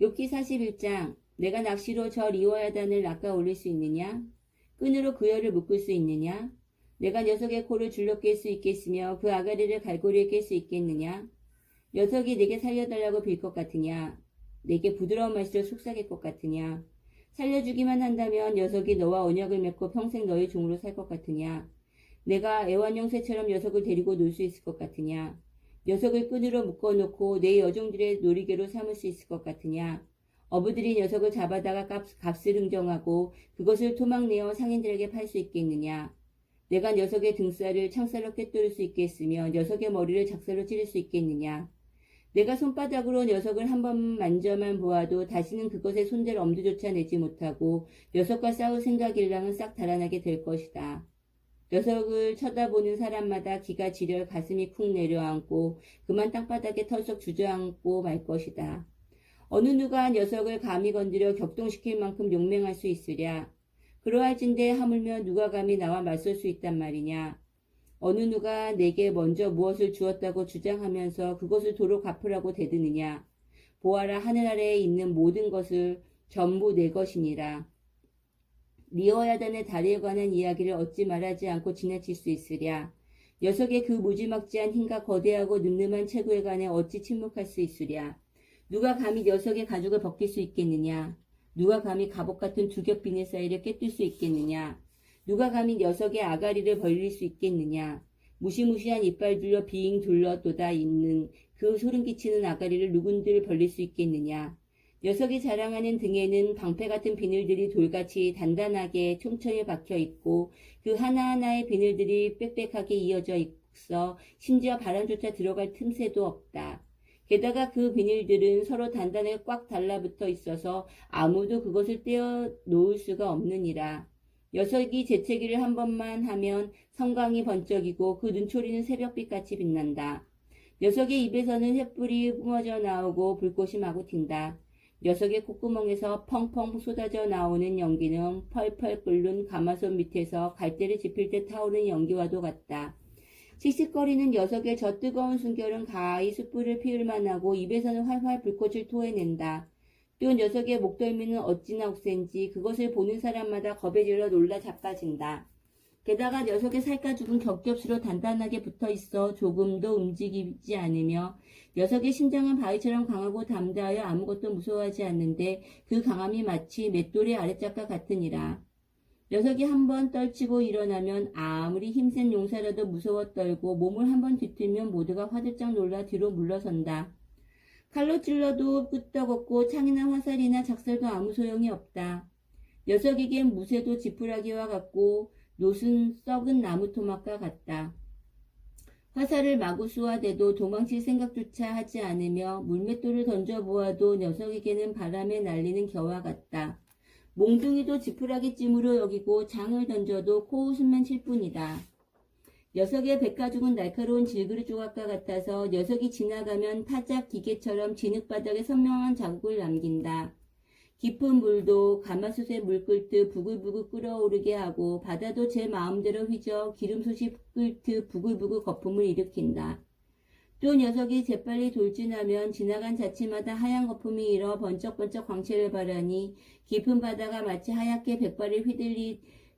욥기 41장 내가 낚시로 저 리워야단을 낚아 올릴 수 있느냐? 끈으로 그 혀를 묶을 수 있느냐? 내가 녀석의 코를 줄로 깰 수 있겠으며 그 아가리를 갈고리에 깰 수 있겠느냐? 녀석이 내게 살려달라고 빌 것 같으냐? 내게 부드러운 말씨로 속삭일 것 같으냐? 살려주기만 한다면 녀석이 너와 언약을 맺고 평생 너의 종으로 살 것 같으냐? 내가 애완용 새처럼 녀석을 데리고 놀 수 있을 것 같으냐? 녀석을 끈으로 묶어놓고 내 여종들의 놀이개로 삼을 수 있을 것 같으냐? 어부들이 녀석을 잡아다가 값, 값을 흥정하고 그것을 토막내어 상인들에게 팔 수 있겠느냐? 내가 녀석의 등살을 창살로 꿰뚫을 수 있겠으며 녀석의 머리를 작살로 찌를 수 있겠느냐? 내가 손바닥으로 녀석을 한 번 만져만 보아도 다시는 그것에 손댈 엄두조차 내지 못하고 녀석과 싸울 생각일랑은 싹 달아나게 될 것이다. 녀석을 쳐다보는 사람마다 기가 지려 가슴이 쿵 내려앉고 그만 땅바닥에 털썩 주저앉고 말 것이다. 어느 누가 녀석을 감히 건드려 격동시킬 만큼 용맹할 수 있으랴. 그러할진대 하물며 누가 감히 나와 맞설 수 있단 말이냐. 어느 누가 내게 먼저 무엇을 주었다고 주장하면서 그것을 도로 갚으라고 대드느냐. 보아라 하늘 아래에 있는 모든 것을 전부 내 것이니라. 리어야단의 다리에 관한 이야기를 얻지 말하지 않고 지나칠 수 있으랴. 녀석의 그 무지막지한 힘과 거대하고 늠름한 체구에 관해 어찌 침묵할 수 있으랴. 누가 감히 녀석의 가죽을 벗길 수 있겠느냐. 누가 감히 갑옷 같은 두겹 비늘 사이를 꿰뚫 수 있겠느냐. 누가 감히 녀석의 아가리를 벌릴 수 있겠느냐. 무시무시한 이빨들로 빙 둘러 돋아 있는 그 소름 끼치는 아가리를 누군들 벌릴 수 있겠느냐. 녀석이 자랑하는 등에는 방패 같은 비늘들이 돌같이 단단하게 촘촘히 박혀 있고 그 하나하나의 비늘들이 빽빽하게 이어져 있어 심지어 바람조차 들어갈 틈새도 없다. 게다가 그 비닐들은 서로 단단하게 꽉 달라붙어 있어서 아무도 그것을 떼어 놓을 수가 없느니라. 녀석이 재채기를 한 번만 하면 성광이 번쩍이고 그 눈초리는 새벽빛같이 빛난다. 녀석의 입에서는 횃불이 뿜어져 나오고 불꽃이 마구 튄다. 녀석의 콧구멍에서 펑펑 쏟아져 나오는 연기는 펄펄 끓는 가마솥 밑에서 갈대를 지필 때 타오르는 연기와도 같다. 씩씩거리는 녀석의 저 뜨거운 숨결은 가히 숯불을 피울 만하고 입에서는 활활 불꽃을 토해낸다. 또 녀석의 목덜미는 어찌나 억센지 그것을 보는 사람마다 겁에 질러 놀라 자빠진다. 게다가 녀석의 살가죽은 겹겹수로 단단하게 붙어 있어 조금도 움직이지 않으며 녀석의 심장은 바위처럼 강하고 담대하여 아무것도 무서워하지 않는데 그 강함이 마치 맷돌의 아래짝과 같으니라. 녀석이 한 번 떨치고 일어나면 아무리 힘센 용사라도 무서워 떨고 몸을 한 번 뒤틀면 모두가 화들짝 놀라 뒤로 물러선다. 칼로 찔러도 끄떡없고 창이나 화살이나 작살도 아무 소용이 없다. 녀석에겐 무쇠도 지푸라기와 같고 노순 썩은 나무 토막과 같다. 화살을 마구 쏘아대도 도망칠 생각조차 하지 않으며 물맷돌을 던져보아도 녀석에게는 바람에 날리는 겨와 같다. 몽둥이도 지푸라기 찜으로 여기고 장을 던져도 코웃음만 칠 뿐이다. 녀석의 백가죽은 날카로운 질그릇 조각과 같아서 녀석이 지나가면 타작 기계처럼 진흙바닥에 선명한 자국을 남긴다. 깊은 물도 가마솥에 물 끓듯 부글부글 끓어오르게 하고 바다도 제 마음대로 휘저 기름솥이 끓듯 부글부글 거품을 일으킨다. 또 녀석이 재빨리 돌진하면 지나간 자치마다 하얀 거품이 일어 번쩍번쩍 광채를 발하니 깊은 바다가 마치 하얗게 백발을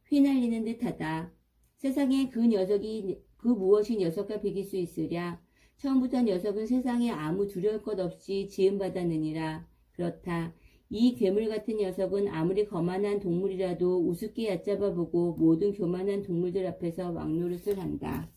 휘날리는 듯하다. 세상에 그 녀석이 그 무엇이 녀석과 비길 수 있으랴. 처음부터 녀석은 세상에 아무 두려울 것 없이 지음받았느니라. 그렇다. 이 괴물 같은 녀석은 아무리 거만한 동물이라도 우습게 얕잡아 보고 모든 교만한 동물들 앞에서 왕노릇을 한다.